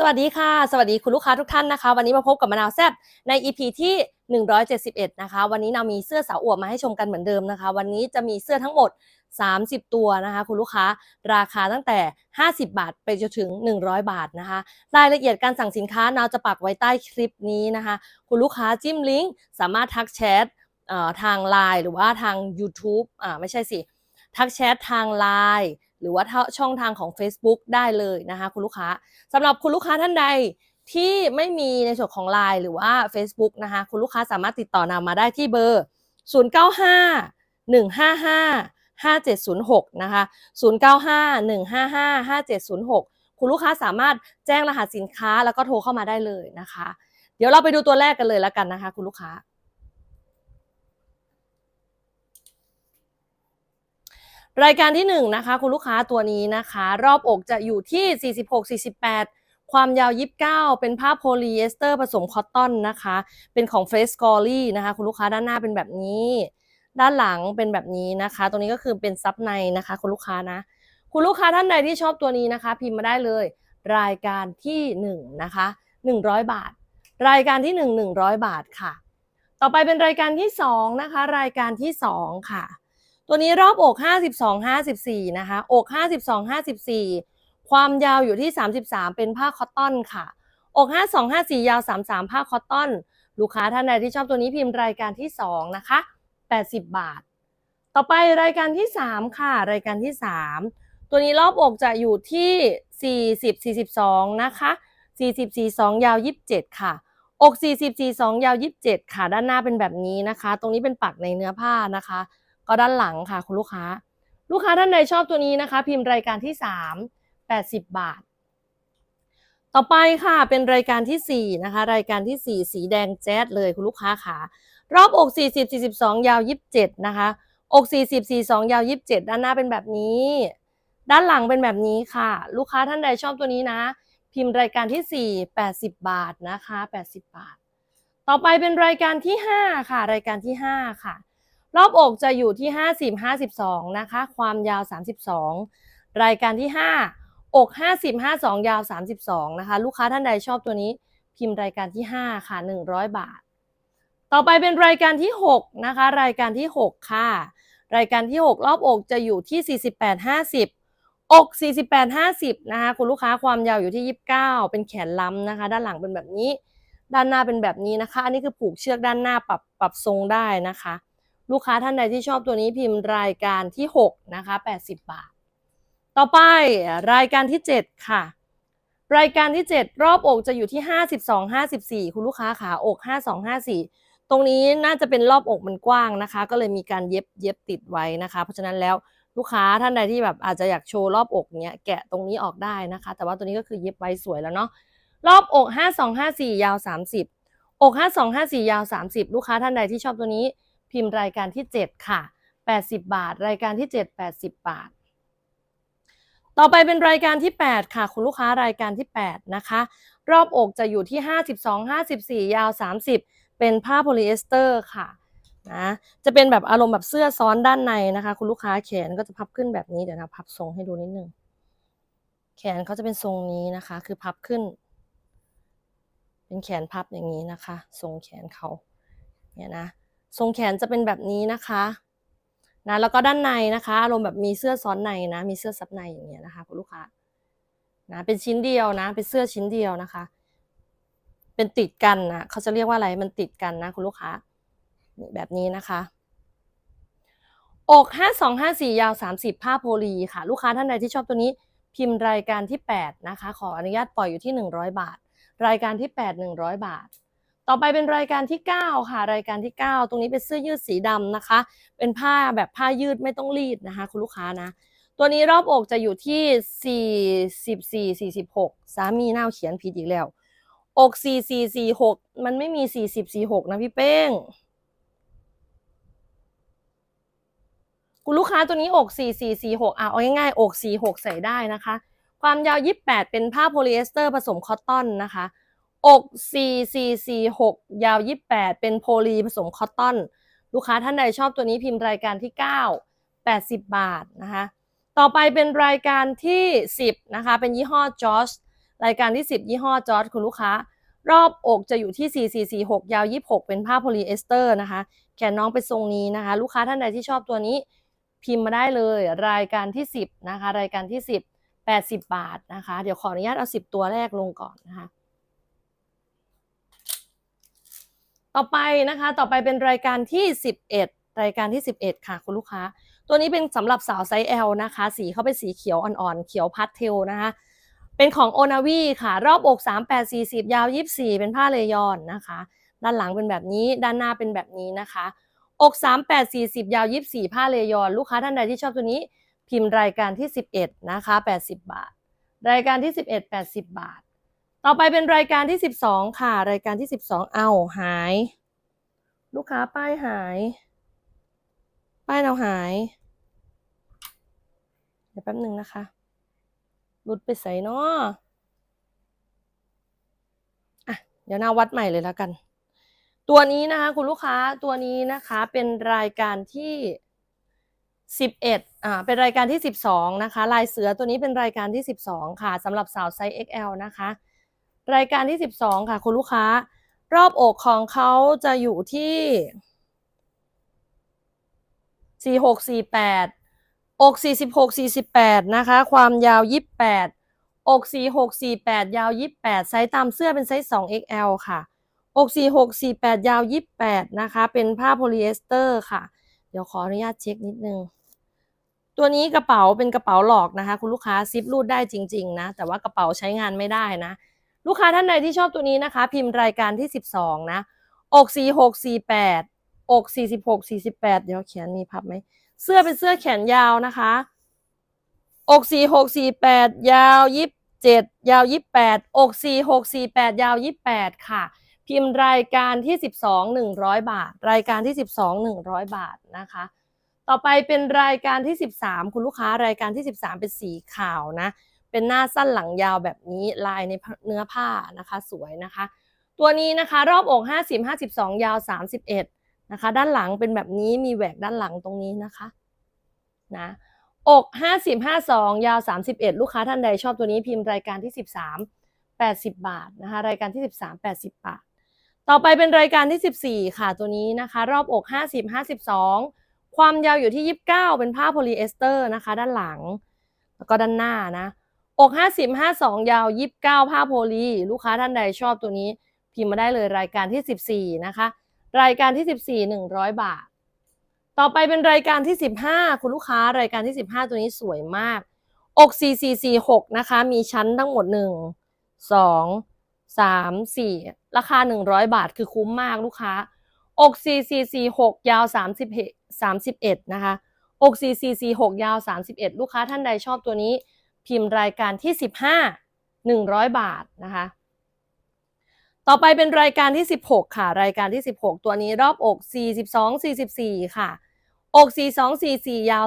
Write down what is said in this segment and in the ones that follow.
สวัสดีค่ะ สวัสดีคุณลูกค้าทุกท่านนะคะ วันนี้มาพบกับมะนาวแซบใน EP ที่ 171 นะคะ วันนี้เรามีเสื้อสาวอวบมาให้ชมกันเหมือนเดิมนะคะ วันนี้จะมีเสื้อทั้งหมด 30 ตัวนะคะ คุณลูกค้าราคาตั้งแต่ 50 บาทไปจนถึง 100 บาทนะคะ รายละเอียดการสั่งสินค้านาวจะปักไว้ใต้คลิปนี้นะคะ คุณลูกค้าจิ้มลิงก์สามารถทักแชททาง Line หรือว่าทาง YouTube อ่าไม่ใช่สิทักแชททาง Line หรือว่าช่องทางของ Facebook ได้เลยนะคะคุณลูกค้าสำหรับคุณลูกค้าท่านใดที่ไม่มีในส่วนของ Line หรือว่า Facebook นะคะคุณลูกค้าสามารถติดต่อนำมาได้ที่เบอร์ 095 155 5706นะคะ095 155 5706 คุณลูกค้าสามารถแจ้งรหัสสินค้าแล้วก็โทรเข้ามาได้เลยนะคะ เดี๋ยวเราไปดูตัวแรกกันเลยแล้วกันนะคะ คุณลูกค้า รายการที่1นงนะคะคุณลูกค้าตัวนี้นะคะ รอบอกจะอยู่ที่ 46-48 ความยาว 29 เป็นผ้าโพลีเอสเตอร์ผสมคอตตอนนะคะ เป็นของ f r e s c o r y นะคะคุณลูกค้าด้านหน้าเป็นแบบนี้ ด้านหลังเป็นแบบนี้นะคะ ตรงนี้ก็คือเป็นซับในนะคะคุณลูกค้านะ คุณลูกค้าท่านใดที่ชอบตัวนี้นะคะ พิมพ์มาได้เลย รายการที่1นะคะ100 บาท รายการที่ 1 100 บาทค่ะ ต่อไปเป็นรายการที่2นะคะ รายการที่2ค่ะ ตัวนี้รอบอก 52 54 นะคะ อก 52 54 ความยาวอยู่ที่ 33 เป็นผ้าคอตตอนค่ะ อก 52 54 ยาว 33 ผ้าคอตตอน ลูกค้าท่านใดที่ชอบตัวนี้พิมพ์รายการที่ 2 นะคะ 80 บาท ต่อไปรายการที่ 3 ค่ะ รายการที่ 3 ตัวนี้รอบอกจะอยู่ที่ 40 42 นะคะ 40 42 ยาว 27 ค่ะอก 40 42 ยาว 27 ค่ะ ด้านหน้าเป็นแบบนี้นะคะ ตรงนี้เป็นปักในเนื้อผ้านะคะ ก็ด้านหลังค่ะคุณลูกค้า ลูกค้าท่านใดชอบตัวนี้นะคะ พิมพ์รายการที่ 3 80 บาท ต่อไปค่ะเป็นรายการที่ 4 นะคะ รายการที่ 4 สีแดงแจ๊ดเลยคุณลูกค้าค่ะ รอบอก 40 42 ยาว 27 นะคะ อก 40 42 ยาว 27 ด้านหน้าเป็นแบบนี้ ด้านหลังเป็นแบบนี้ค่ะ ลูกค้าท่านใดชอบตัวนี้นะ พิมพ์รายการที่ 4 80 บาทนะคะ 80 บาท ต่อไปเป็นรายการที่ 5 ค่ะ รายการที่ 5 ค่ะ รอบอกจะอยู่ที่ 50 52 นะคะ ความยาว 32 รายการที่ 5 อก 50 52 ยาว 32 นะคะ ลูกค้าท่านใดชอบตัวนี้พิมพ์รายการที่ 5 ค่ะ 100 บาท ต่อไปเป็นรายการที่ 6 นะคะ รายการที่ 6 ค่ะ รายการที่ 6 รอบอกจะอยู่ที่ 48 50 อก 48 50 นะคะ คุณลูกค้าความยาวอยู่ที่ 29 เป็นแขนล้ำนะคะ ด้านหลังเป็นแบบนี้ ด้านหน้าเป็นแบบนี้นะคะ อันนี้คือผูกเชือกด้านหน้าปรับปรับทรงได้นะคะ ลูกค้าท่านใดที่ชอบตัวนี้พิมพ์รายการที่ 6 นะคะ 80 บาท ต่อไปรายการที่ 7 ค่ะ รายการที่ 7 รอบอกจะอยู่ที่ 52 54 คุณลูกค้าขาอก 52 54 ตรงนี้น่าจะเป็นรอบอกมันกว้างนะคะ ก็เลยมีการเย็บเย็บติดไว้นะคะ เพราะฉะนั้นแล้วลูกค้าท่านใดที่แบบอาจจะอยากโชว์รอบอกเนี้ยแกะตรงนี้ออกได้นะคะ แต่ว่าตัวนี้ก็คือเย็บไว้สวยแล้วเนาะรอบอก 52 54 ยาว 30 อก 52 54 ยาว 30 ลูกค้าท่านใดที่ชอบตัวนี้ พิมพ์รายการที่ 7 ค่ะ 80 บาท รายการที่ 7 80 บาท ต่อไปเป็นรายการที่ 8 ค่ะ คุณลูกค้ารายการที่ 8 นะคะ รอบอกจะอยู่ที่ 52 54 ยาว 30 เป็นผ้าโพลีเอสเตอร์ค่ะนะจะเป็นแบบอารมณ์แบบเสื้อซ้อนด้านในนะคะ คุณลูกค้าแขนก็จะพับขึ้นแบบนี้เดี๋ยวนะพับทรงให้ดูนิดนึงแขนเขาจะเป็นทรงนี้นะคะ คือพับขึ้น เป็นแขนพับอย่างนี้นะคะ ทรงแขนเขาเนี่ยนะ ทรงแขนจะเป็นแบบนี้นะคะนะแล้วก็ด้านในนะคะอารมณ์แบบมีเสื้อซ้อนในนะมีเสื้อซับในอย่างเงี้ยนะคะคุณลูกค้านะเป็นชิ้นเดียวนะ เป็นเสื้อชิ้นเดียวนะคะ เป็นติดกันนะเขาจะเรียกว่าอะไรมันติดกันนะคุณลูกค้าแบบนี้นะคะอกห้าสองห้าสี่ยาวสามสิบผ้าโพลีค่ะ ลูกค้าท่านใดที่ชอบตัวนี้พิมพ์รายการที่แปดนะคะ ขออนุญาตปล่อยอยู่ที่หนึ่งร้อยบาท รายการที่แปดหนึ่งร้อยบาท ต่อไปเป็นรายการที่ 9 ค่ะ รายการที่ 9 ตรงนี้เป็นเสื้อยืดสีดำนะคะ เป็นผ้าแบบผ้ายืดไม่ต้องรีดนะคะ คุณลูกค้านะ ตัวนี้รอบอกจะอยู่ที่ 44 46 สามีน่าเขียนผิดอีกแล้ว อก 44 46 มันไม่มี 40 46 นะพี่เป้ง คุณลูกค้าตัวนี้อก 44 46 อะเอาง่ายๆอก 46 ใส่ได้นะคะ ความยาว 28 เป็นผ้าโพลีเอสเตอร์ผสมคอตตอนนะคะ อก 4446 ยาว 28 เป็นโพลีผสมคอตตอน ลูกค้าท่านใดชอบตัวนี้พิมพ์รายการที่ 9 80 บาทนะคะ ต่อไปเป็นรายการที่ 10 นะคะ เป็นยี่ห้อจอ g รรายการที่ 10 ยี่ห้อจอร์ดคุณลูกค้า รอบอกจะอยู่ที่ 4446 ยาว 26 เป็นผ้าโพลีเอสเตอร์นะคะ แขนน้องเป็นทรงนี้นะคะ ลูกค้าท่านใดที่ชอบตัวนี้พิมพ์มาได้เลย รายการที่ 10 นะคะ รายการที่ 10 80 บาทนะคะ เดี๋ยวขออนุญาตเอา 10 ตัวแรกลงก่อนนะคะ ต่อไปนะคะต่อไปเป็นรายการที่ 11 รายการที่ 11 ค่ะคุณลูกค้า ตัวนี้เป็นสำหรับสาวไซส์ L นะคะ สีเขาเป็นสีเขียวอ่อนๆ เขียวพัสเทลนะคะเป็นของโอนาวีค่ะ รอบอก 38 40 ยาว 24 เป็นผ้าเลยอนนะคะ ด้านหลังเป็นแบบนี้ด้านหน้าเป็นแบบนี้นะคะ อก 38 40 ยาว 24 ผ้าเลยอน ลูกค้าท่านใดที่ชอบตัวนี้พิมพ์รายการที่ 11 นะคะ 80 บาท รายการที่ 11 80 บาท ต่อไปเป็นรายการที่ 12 ค่ะ รายการที่ 12 เอาหาย ลูกค้าป้ายหาย ป้ายเราหาย เดี๋ยวแป๊บหนึ่งนะคะรุดไปใส่เนาะอะเดี๋ยวนาวัดใหม่เลยแล้วกัน ตัวนี้นะคะคุณลูกค้าตัวนี้นะคะเป็นรายการที่11อ่า เป็นรายการที่12นะคะ ลายเสือตัวนี้เป็นรายการที่12ค่ะสำหรับสาวไซส์ XL นะคะ รายการที่ 12 ค่ะคุณลูกค้า รอบอกของเขาจะอยู่ที่ 4648 อก 46 48 นะคะ ความยาว 28 อก 46 48 ยาว 28 ไซส์ตามเสื้อเป็นไซส์ 2XL ค่ะ อก 46 48 ยาว 28 นะคะ เป็นผ้าโพลีเอสเตอร์ค่ะ เดี๋ยวขออนุญาตเช็คนิดนึง ตัวนี้กระเป๋าเป็นกระเป๋าหลอกนะคะ คุณลูกค้าซิปรูดได้จริง ๆ นะ แต่ว่ากระเป๋าใช้งานไม่ได้นะ ลูกค้าท่านใดที่ชอบตัวนี้นะคะ พิมพ์รายการที่ 12 นะอก46 48อก46 48 เดี๋ยวเขียนมีพับไหม เสื้อเป็นเสื้อแขนยาวนะคะอกสี่หกสี่แปดยาวยี่เจ็ดยาวยี่แปดอกสี่หกสี่แปดยาวยี่แปดค่ะ พิมพ์รายการที่สิบสองหนึ่งร้อยบาท รายการที่สิบสองหนึ่งร้อยบาทนะคะต่อไปเป็นรายการที่สิบสามคุณลูกค้ารายการที่สิบสามเป็นสีขาวนะ เป็นหน้าสั้นหลังยาวแบบนี้ลายในเนื้อผ้านะคะสวยนะคะ ตัวนี้นะคะรอบอกห้าสิบห้าสิบสองยาวสามสิบเอ็ดนะคะ ด้านหลังเป็นแบบนี้มีแหวกด้านหลังตรงนี้นะคะนะอก50 52 ยาว 31 ลูกค้าท่านใดชอบตัวนี้พิมพ์รายการที่ 13 80 บาทนะคะ รายการที่ 13 80 บาท ต่อไปเป็นรายการที่ 14 ค่ะตัวนี้นะคะ รอบอก 50 52 ความยาวอยู่ที่ 29 เป็นผ้าโพลีเอสเตอร์นะคะ ด้านหลัง แล้วก็ด้านหน้านะ อก50 52ยาว29ผ้าโพลี ลูกค้าท่านใดชอบตัวนี้ พิมพ์มาได้เลยรายการที่14นะคะ รายการที่14 100บาท ต่อไปเป็นรายการที่15คุณลูกค้ารายการที่15ตัวนี้สวยมาก อก4446นะคะ มีชั้นทั้งหมด1 2 3 4ราคา100บาทคือคุ้มมากลูกค้า อก4446ยาว30 31นะคะ อก4446ยาว31ลูกค้าท่านใดชอบตัวนี้ พิมพ์รายการที่ 15 100 บาทนะคะ ต่อไปเป็นรายการที่ 16 ค่ะ รายการที่ 16 ตัวนี้รอบอก 42 44 ค่ะ อก 42 44 ยาว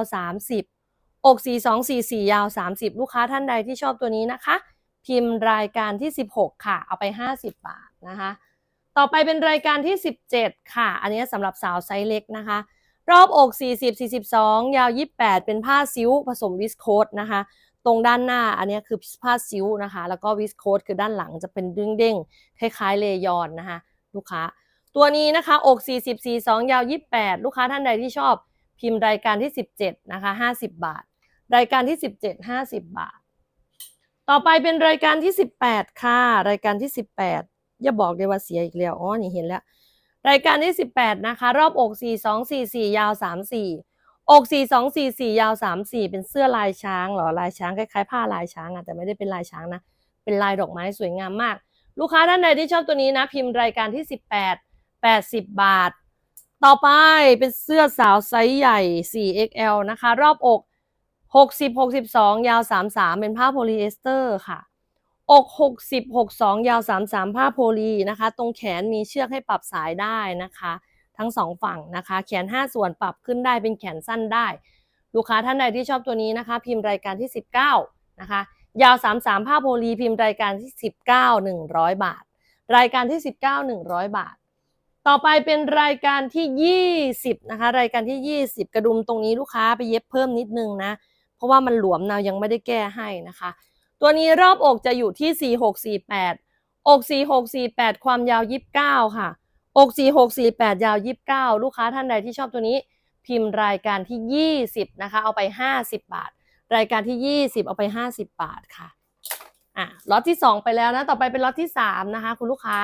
30 อก 42 44 ยาว 30 ลูกค้าท่านใดที่ชอบตัวนี้นะคะ พิมพ์รายการที่ 16 ค่ะ เอาไป 50 บาทนะคะ ต่อไปเป็นรายการที่ 17 ค่ะ อันนี้สำหรับสาวไซส์เล็กนะคะรอบอก 40 42 ยาว 28 เป็นผ้าซิ้วผสมวิสโคสนะคะ ตรงด้านหน้าอันนี้คือผ้าซิ้วนะคะ แล้วก็วิสโคสคือด้านหลังจะเป็นเด้งๆคล้ายๆเลยอนนะคะลูกค้า ตัวนี้นะคะอก 40 42 ยาว 28 ลูกค้าท่านใดที่ชอบพิมพ์รายการที่ 17 นะคะ 50 บาท รายการที่ 17 50 บาท ต่อไปเป็นรายการที่ 18 ค่ะ รายการที่ 18 อย่าบอกเลยว่าเสียอีกแล้ว อ๋อ นี่เห็นแล้ว รายการที่ 18 นะคะ รอบอก 42 44 ยาว 34 อก42 44ยาว34เป็นเสื้อลายช้างเหรอลายช้างคล้ายๆผ้าลายช้างอะแต่ไม่ได้เป็นลายช้างนะเป็นลายดอกไม้สวยงามมาก ลูกค้าท่านใดที่ชอบตัวนี้นะ พิมพ์รายการที่18 80บาท ต่อไปเป็นเสื้อสาวไซส์ใหญ่ 4XL นะคะ รอบอก60 62 ยาว 33 เป็นผ้าโพลีเอสเตอร์ค่ะ อก 60 62 ยาว 33 ผ้าโพลีนะคะ ตรงแขนมีเชือกให้ปรับสายได้นะคะ ทั้งสองฝั่งนะคะ แขน 5 ส่วนปรับขึ้นได้เป็นแขนสั้นได้ ลูกค้าท่านใดที่ชอบตัวนี้นะคะ พิมพ์รายการที่ 19นะคะยาว 33 ผ้าโพลีพิมพ์รายการที่ 19 100 บาท รายการที่ 19 100 บาท ต่อไปเป็นรายการที่ 20นะคะ รายการที่ 20 กระดุมตรงนี้ลูกค้าไปเย็บเพิ่มนิดนึงนะ เพราะว่ามันหลวมเรายังไม่ได้แก้ให้นะคะ ตัวนี้รอบอกจะอยู่ที่ 4648 อก 4648 ความยาว 29 ค่ะ อก4648 ยาว 29 ลูกค้าท่านใดที่ชอบตัวนี้ พิมพ์รายการที่ 20 นะคะ เอาไป 50 บาท รายการที่ 20 เอาไป 50 บาทค่ะอะล็อตที่ 2 ไปแล้วนะ ต่อไปเป็นล็อตที่ 3 นะคะ คุณลูกค้า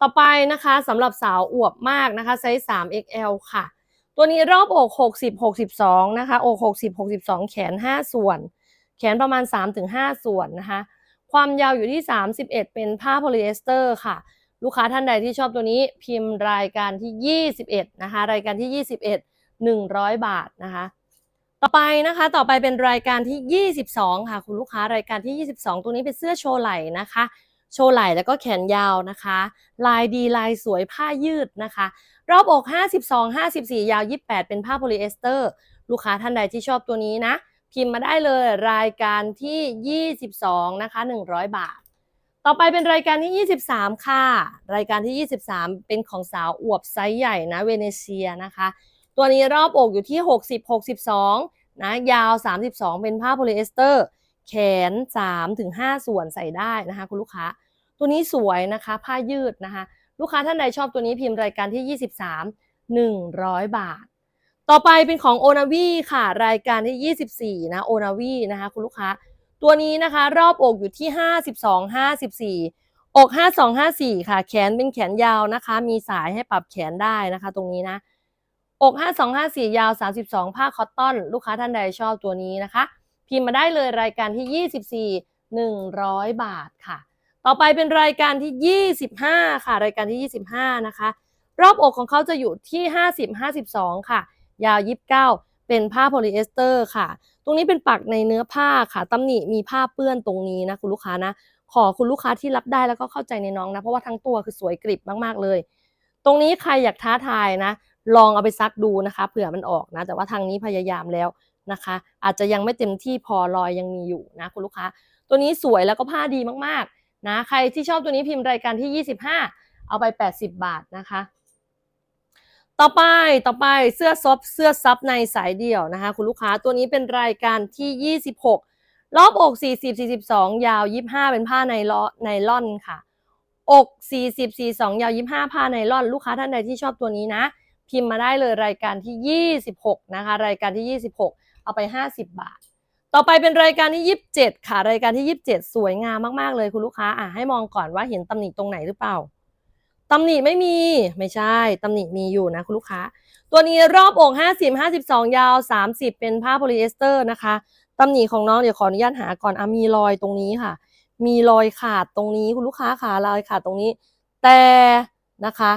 ต่อไปนะคะสำหรับสาวอวบมากนะคะไซส์ 3XL ค่ะ ตัวนี้รอบอก 60 62 นะคะอก60 62 แขน 5 ส่วน แขนประมาณ 3-5 ส่วนนะคะ ความยาวอยู่ที่ 31 เป็นผ้าโพลีเอสเตอร์ค่ะ ลูกค้าท่านใดที่ชอบตัวนี้พิมพ์รายการที่ 21 นะคะ รายการที่ 21 100 บาทนะคะ ต่อไปนะคะ ต่อไปเป็นรายการที่ 22 ค่ะ คุณลูกค้ารายการที่ 22 ตัวนี้เป็นเสื้อโชว์ไหล่นะคะ โชว์ไหล่แล้วก็แขนยาวนะคะ ลายดีลายสวยผ้ายืดนะคะ รอบอก 52 54 ยาว 28 เป็นผ้าโพลีเอสเตอร์ ลูกค้าท่านใดที่ชอบตัวนี้นะ พิมพ์มาได้เลยรายการที่ 22 นะคะ 100 บาท ต่อไปเป็นรายการที่ 23 ค่ะ รายการที่ 23 เป็นของสาวอวบไซส์ใหญ่นะเวเนเชียนะคะ ตัวนี้รอบอกอยู่ที่ 60 62 นะ ยาว 32 เป็นผ้าโพลีเอสเตอร์ แขน3ถึง5ส่วนใส่ได้นะคะ คุณลูกค้า ตัวนี้สวยนะคะ ผ้ายืดนะคะ ลูกค้าท่านใดชอบตัวนี้พิมพ์รายการที่ 23 100 บาท ต่อไปเป็นของโอนาวีค่ะ รายการที่ 24 นะโอนาวีนะคะ คุณลูกค้า ตัวนี้นะคะ รอบอกอยู่ที่ 52 54 อก 52 54 ค่ะ แขนเป็นแขนยาวนะคะ มีสายให้ปรับแขนได้นะคะ ตรงนี้นะ อก 52 54 ยาว 32 ผ้าคอตตอน ลูกค้าท่านใดชอบตัวนี้นะคะ พิมพ์มาได้เลยรายการที่ 24 100 บาทค่ะ ต่อไปเป็นรายการที่ 25 ค่ะ รายการที่ 25 นะคะ รอบอกของเขาจะอยู่ที่ 50 52 ค่ะ ยาว 29 เป็นผ้าโพลีเอสเตอร์ค่ะ ตรงนี้เป็นปักในเนื้อผ้าค่ะตำหนิมีผ้าเปื้อนตรงนี้นะคุณลูกค้านะ ขอคุณลูกค้าที่รับได้แล้วก็เข้าใจในน้องนะ เพราะว่าทั้งตัวคือสวยกริบมากๆเลย ตรงนี้ใครอยากท้าทายนะ ลองเอาไปซักดูนะคะ เผื่อมันออกนะ แต่ว่าทางนี้พยายามแล้วนะคะ อาจจะยังไม่เต็มที่พอรอยยังมีอยู่นะคุณลูกค้า ตัวนี้สวยแล้วก็ผ้าดีมากๆนะ ใครที่ชอบตัวนี้พิมพ์รายการที่ 25 เอาไป 80 บาทนะคะ ต่อไปต่อไปเสื้อซอฟเสื้อซับในสายเดี่ยวนะคะ คุณลูกค้าตัวนี้เป็นรายการที่ 26 รอบอก 40 42 ยาว 25 เป็นผ้าในล้อในล่อนค่ะ อก 40 42 ยาว 25 ผ้าในล่อน ลูกค้าท่านใดที่ชอบตัวนี้นะ พิมพ์มาได้เลยรายการที่ 26 นะคะ รายการที่ 26 เอาไป 50 บาท ต่อไปเป็นรายการที่ 27 ค่ะ รายการที่ 27 สวยงามมากๆเลยคุณลูกค้าอะให้มองก่อนว่าเห็นตำหนิตรงไหนหรือเปล่า ตำหนิไม่มีไม่ใช่ตำหนิมีอยู่นะคุณลูกค้า ตัวนี้รอบอก50 52 ยาว 30 เป็นผ้าโพลีเอสเตอร์นะคะตำหนิของน้องเดี๋ยวขออนุญาตหาก่อนอะมีรอยตรงนี้ค่ะ มีรอยขาดตรงนี้คุณลูกค้าค่ะรอยขาดตรงนี้ แต่นะคะ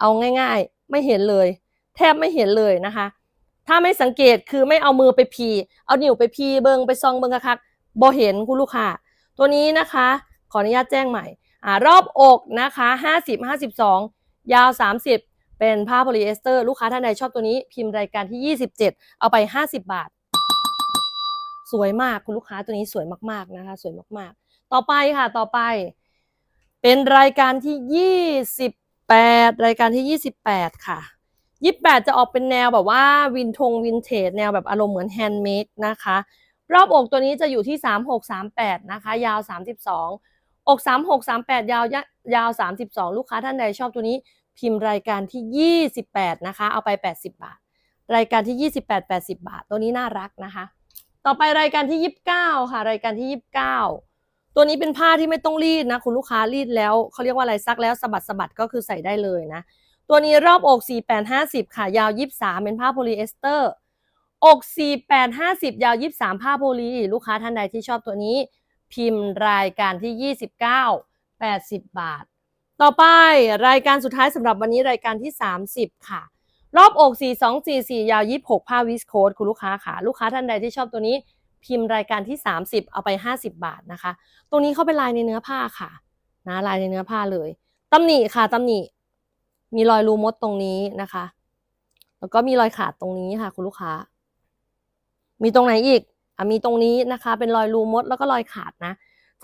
เอาง่ายๆ ไม่เห็นเลย แทบไม่เห็นเลยนะคะ ถ้าไม่สังเกตคือไม่เอามือไปพีเอานิ้วไปพีเบิงไปซองเบิงกระคักบ่เห็นคุณลูกค้า ตัวนี้นะคะ ขออนุญาตแจ้งใหม่ อรอบอกนะคะ50 52 ยาว 30 เป็นผ้าโพลีเอสเตอร์ ลูกค้าท่านใดชอบตัวนี้พิมพ์รายการที่ 27 เอาไป 50 บาท สวยมากคุณลูกค้าตัวนี้สวยมากๆนะคะ สวยมากๆ ต่อไปค่ะต่อไป เป็นรายการที่ 28 รายการที่ 28 ค่ะ28จะออกเป็นแนวแบบว่าวินทงวินเทจแนวแบบอารมณ์เหมือนแฮนด์เมดนะคะ รอบอกตัวนี้จะอยู่ที่ 3638 นะคะ ยาว 32 อก36 38ยาวยยาว32ลูกค้าท่านใดชอบตัวนี้พิมพ์รายการที่28นะคะ เอาไป80บาท รายการที่28 80บแปดแปดสิบาท ตัวนี้น่ารักนะคะ ต่อไปรายการที่29ค่ะ รายการที่29ตัวนี้เป็นผ้าที่ไม่ต้องรีดนะ คุณลูกค้ารีดแล้วเขาเรียกว่าอะไรซักแล้วสะบัดสะบัดก็คือใส่ได้เลยนะ ตัวนี้รอบอก 48 50 ค่ะ ยาว 23 เป็นผ้าโพลีเอสเตอร์ อก 48 50 ยาว 23 ผ้าโพลี ลูกค้าท่านใดที่ชอบตัวนี้ พิมพ์รายการที่ 29 80 บาท ต่อไปรายการสุดท้ายสำหรับวันนี้รายการที่ 30 ค่ะ รอบอก 4244 ยาว 26 ผ้าวิสโคดคุณลูกค้าค่ะ ลูกค้าท่านใดที่ชอบตัวนี้พิมพ์รายการที่ 30 เอาไป 50 บาทนะคะ ตรงนี้เขาเป็นลายในเนื้อผ้าค่ะนะลายในเนื้อผ้าเลยตำหนิค่ะตำหนิ มีรอยรูมดตรงนี้นะคะ แล้วก็มีรอยขาดตรงนี้ค่ะ คุณลูกค้า มีตรงไหนอีก มีตรงนี้นะคะ เป็นรอยรูมดแล้วก็รอยขาดนะ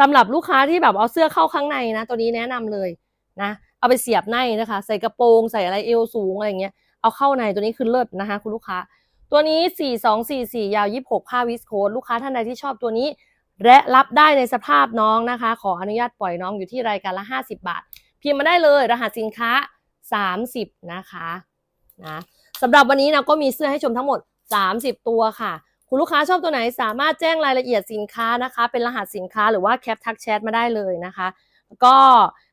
สำหรับลูกค้าที่แบบเอาเสื้อเข้าข้างในนะ ตัวนี้แนะนำเลยนะ เอาไปเสียบในนะคะ ใส่กระโปรงใส่อะไรเอวสูงอะไรเงี้ย เอาเข้าในตัวนี้คือเลิศนะคะ คุณลูกค้า ตัวนี้ 4244 ยาว 26ผ้าวิสโคดลูกค้าท่านใดที่ชอบตัวนี้ และรับได้ในสภาพน้องนะคะ ขออนุญาตปล่อยน้องอยู่ที่รายการละ 50 บาท พิมพ์มาได้เลยรหัสสินค้า 30 นะคะนะสำหรับวันนี้เราก็มีเสื้อให้ชมทั้งหมด 30 ตัวค่ะ คุณลูกค้าชอบตัวไหนสามารถแจ้งรายละเอียดสินค้านะคะ เป็นรหัสสินค้าหรือว่าแคปทักแชทมาได้เลยนะคะ ก็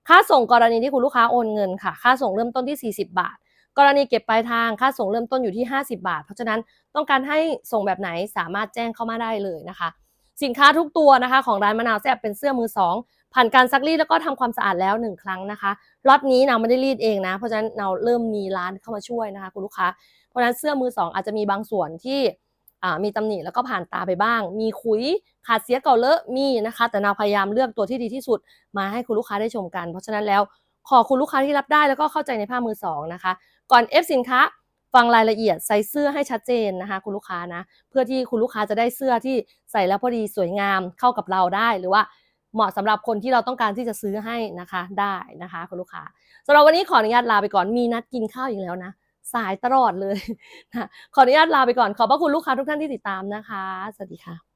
ค่าส่งกรณีที่คุณลูกค้าโอนเงินค่ะ ค่าส่งเริ่มต้นที่ 40 บาท กรณีเก็บปลายทางค่าส่งเริ่มต้นอยู่ที่ 50 บาท เพราะฉะนั้นต้องการให้ส่งแบบไหนสามารถแจ้งเข้ามาได้เลยนะคะ สินค้าทุกตัวนะคะของร้านมะนาวแซ่บเป็นเสื้อมือสองผ่านการซักรีดแล้วก็ทำความสะอาดแล้วหนึ่งครั้งนะคะล็อตนี้เราไม่ได้รีดเองนะ เพราะฉะนั้นเราเริ่มมีร้านเข้ามาช่วยนะคะ คุณลูกค้า เพราะฉะนั้นเสื้อมือสองอาจจะมีบางส่วนที่ มีตำหนิแล้วก็ผ่านตาไปบ้าง มีขุยขาดเสียเก่าเลอะมีนะคะ แต่เราพยายามเลือกตัวที่ดีที่สุด มาให้คุณลูกค้าได้ชมกัน เพราะฉะนั้นแล้วขอคุณลูกค้าที่รับได้แล้วก็เข้าใจในผ้ามือสองนะคะ ก่อนเอฟสินค้าฟังรายละเอียดใส่เสื้อให้ชัดเจนนะคะ คุณลูกค้านะ เพื่อที่คุณลูกค้าจะได้เสื้อที่ใส่แล้วพอดีสวยงามเข้ากับเราได้หรือว่าเหมาะสำหรับคนที่เราต้องการที่จะซื้อให้นะคะได้นะคะ คุณลูกค้าสำหรับวันนี้ขออนุญาตลาไปก่อนมีนัดกินข้าวอีกแล้วนะ สายตลอดเลยนะขออนุญาตลาไปก่อน ขอบพระคุณลูกค้าทุกท่านที่ติดตามนะคะ สวัสดีค่ะ